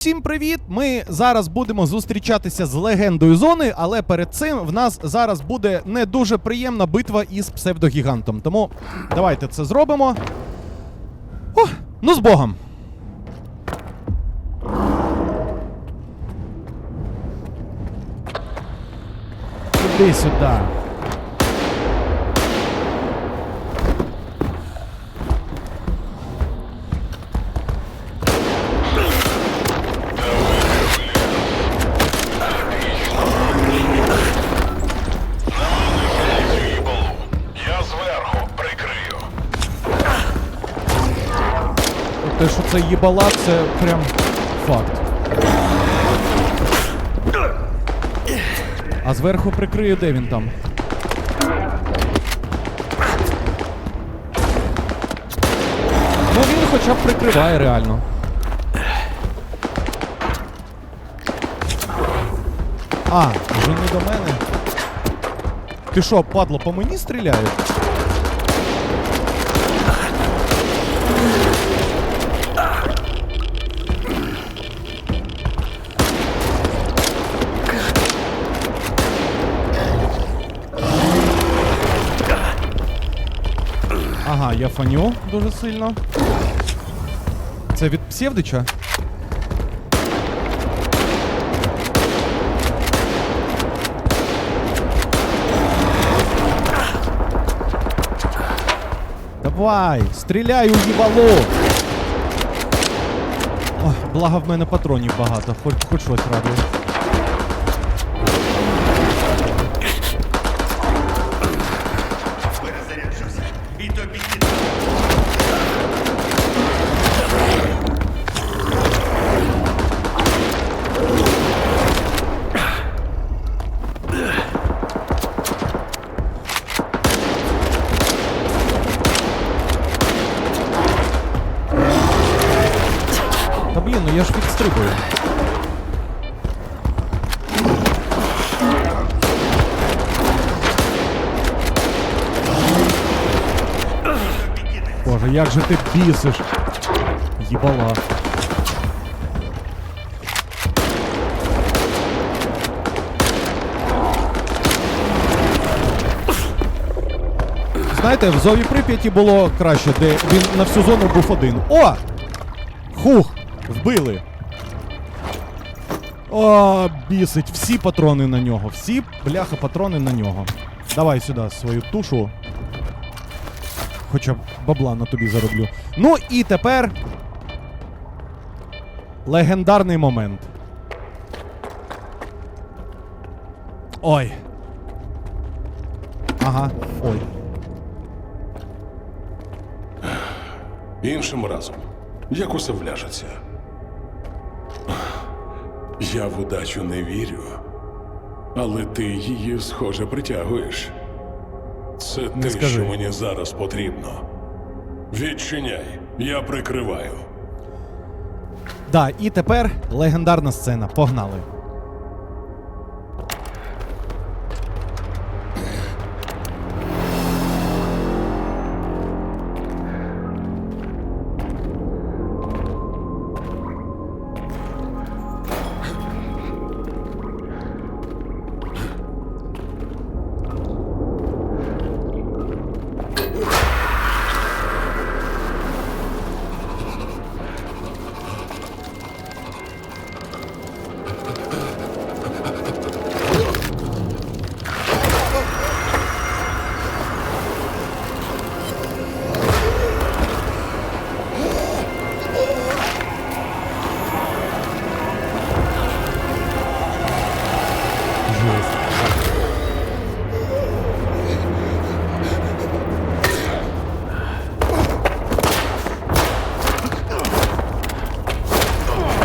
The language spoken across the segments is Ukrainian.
Всім привіт! Ми зараз будемо зустрічатися з легендою зони, але перед цим в нас зараз буде не дуже приємна битва із псевдогігантом. Тому давайте це зробимо. О, ну з Богом! Іди сюди. Це їбала, це прям факт. А зверху прикрию, де він там? Ну він хоча б прикриває реально. А, вже не до мене. Ти що, падло, по мені стріляють? Ага, я фаню дуже сильно. Це від псевдича? Давай, стріляй у їбало! Ой, благо в мене патронів багато, хоч, хоч щось радує. Та блін, ну я ж підстрибую. Боже, як же ти бісиш? Їбала. Знаєте, в Зові Прип'яті було краще, де він на всю зону був один. О! Хух! Вбили. О, бісить. Всі патрони на нього. Всі бляха патрони на нього. Давай сюди свою тушу. Хоча бабла на тобі зароблю. Ну і тепер. Легендарний момент. Ой. Ага. Ой. іншим разом. Як усе вляжеться. Я в удачу не вірю, але ти її, схоже, притягуєш. Це те, скажи. що мені зараз потрібно. Відчиняй, я прикриваю. Да, і тепер легендарна сцена. Погнали.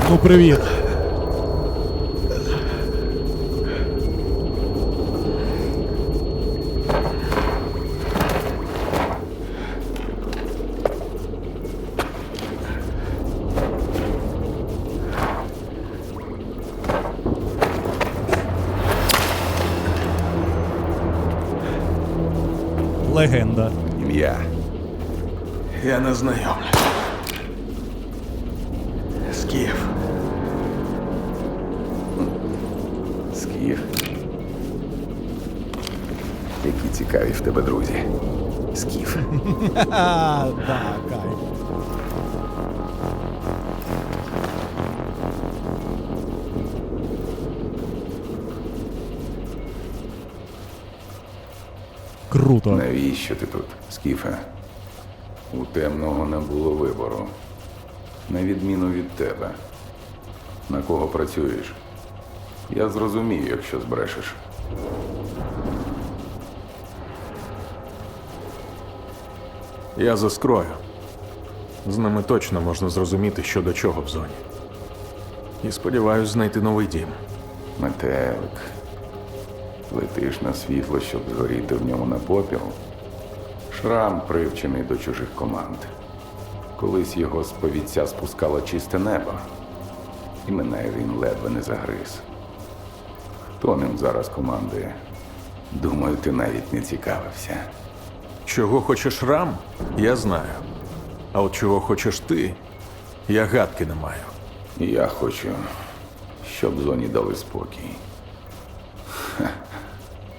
Ну, привіт. Легенда. Ім'я. Я не знайомлюсь. Цікаві в тебе друзі. Скіф. Кайф. Круто. Навіщо ти тут, Скіфе? У темного не було вибору. На відміну від тебе. На кого працюєш? Я зрозумію, якщо збрешеш. Я за скрою. З ними точно можна зрозуміти, що до чого в зоні. І сподіваюсь знайти новий дім. Метелик. Летиш на світло, щоб згоріти в ньому на попіл. Шрам привчений до чужих команд. Колись його з повіця спускало чисте небо, і мене він ледве не загриз. Хто ним зараз командує? Думаю, ти навіть не цікавився. Чого хочеш рам, я знаю. А от чого хочеш ти, я гадки не маю. Я хочу, щоб зоні дали спокій.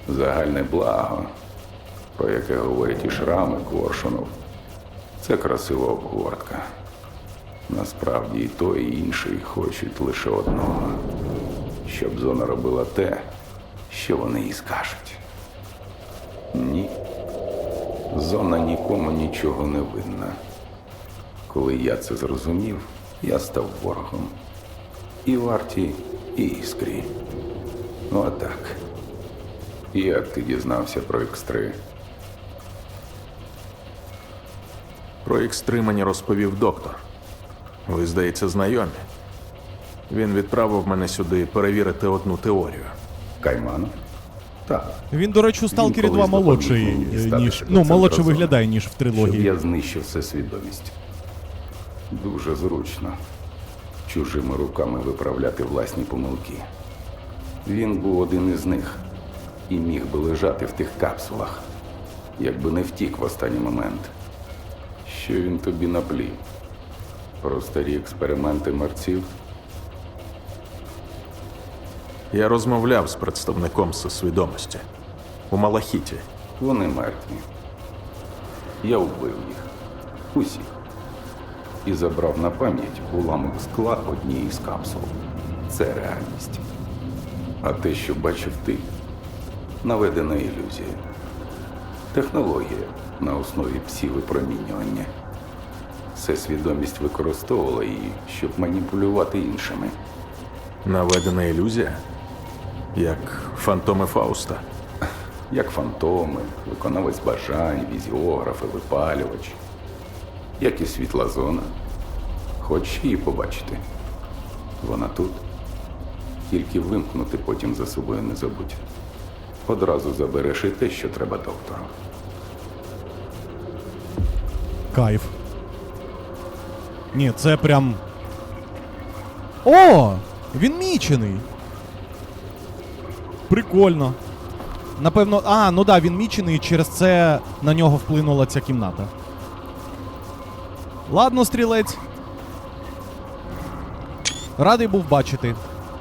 Загальне благо, про яке говорять і шрами Коршунов, це красива обгортка. Насправді і той, і інший хочуть лише одного, щоб зона робила те, що вони їй скажуть. Ні. Зона нікому нічого не винна. Коли я це зрозумів, я став ворогом. І варті, і іскрі. Ну а так. Як ти дізнався про X3? Про X3 мені розповів доктор. Ви, здається, знайомі. Він відправив мене сюди перевірити одну теорію. Кайманов? Так. Він, до речі, у Сталкері Він 2 молодший, ніж. Ну, молодше виглядає, ніж в Щоб трилогії. я знищив все свідомість. Дуже зручно. Чужими руками виправляти власні помилки. Він був один із них і міг би лежати в тих капсулах, якби не втік в останній момент. Що він тобі наплів? Про старі експерименти мерців? Я розмовляв з представником свідомості у Малахіті. Вони мертві. Я вбив їх. Усіх. І забрав на пам'ять уламок скла однієї з капсул. Це реальність. А те, що бачив ти, наведена ілюзія. Технологія на основі псівипромінювання. Все свідомість використовувала її, щоб маніпулювати іншими. Наведена ілюзія, як фантоми Фауста. як фантоми, виконавець бажань, візіограф і випалювач, як і світла зона. Хочеш її побачити? Вона тут. Тільки вимкнути потім за собою не забудь. Одразу забереш і те, що треба доктору. Кайф. Ні, це прям. О! Він мічений. Прикольно. Напевно. А, ну да, він мічений, і через це на нього вплинула ця кімната. Ладно, стрілець. Радий був бачити.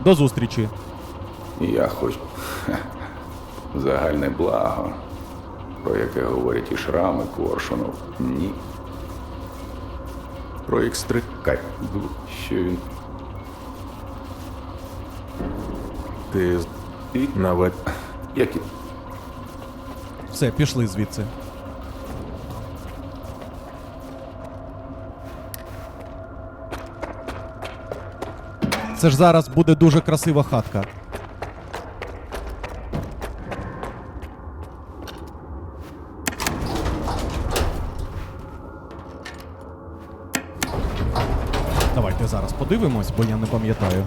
До зустрічі. Я хочу загальне благо, про яке говорять і шрами Коршунов. Ні. Про X3 що він ти з- і навед... як і Все, пішли звідси. Це ж зараз буде дуже красива хатка. Давайте зараз подивимось, бо я не пам'ятаю.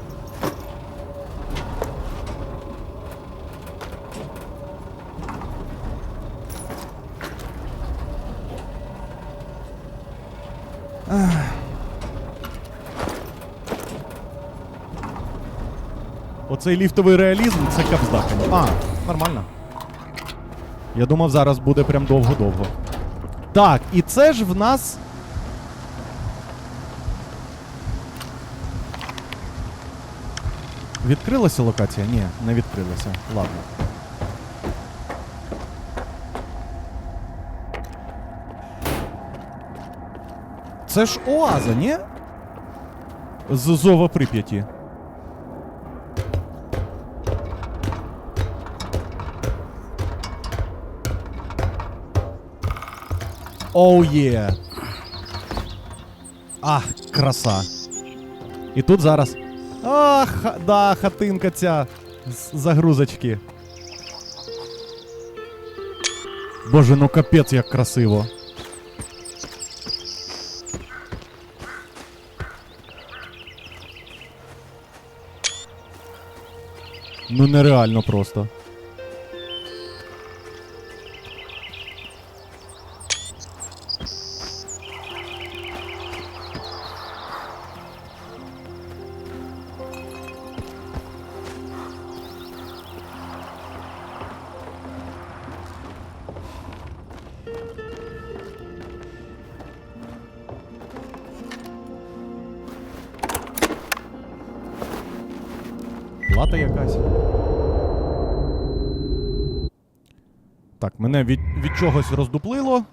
Оцей ліфтовий реалізм це капздакання. А, нормально. Я думав, зараз буде прям довго-довго. Так, і це ж в нас. Відкрилася локація? Ні, не відкрилася. Ладно. Це ж Оаза, ні? З Зова Прип'яті. Оу є. Ах, краса. І тут зараз. Ах, да, хатинка ця з загрузочки. Боже, ну капець, як красиво. Ну нереально просто. Плата якась. Так, мене від, від чогось роздуплило.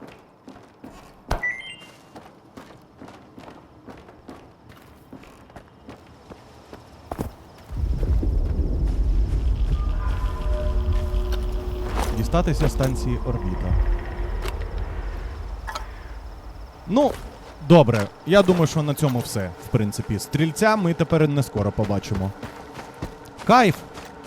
Дістатися станції орбіта. Ну, добре. Я думаю, що на цьому все, в принципі. Стрільця ми тепер не скоро побачимо. Кайф!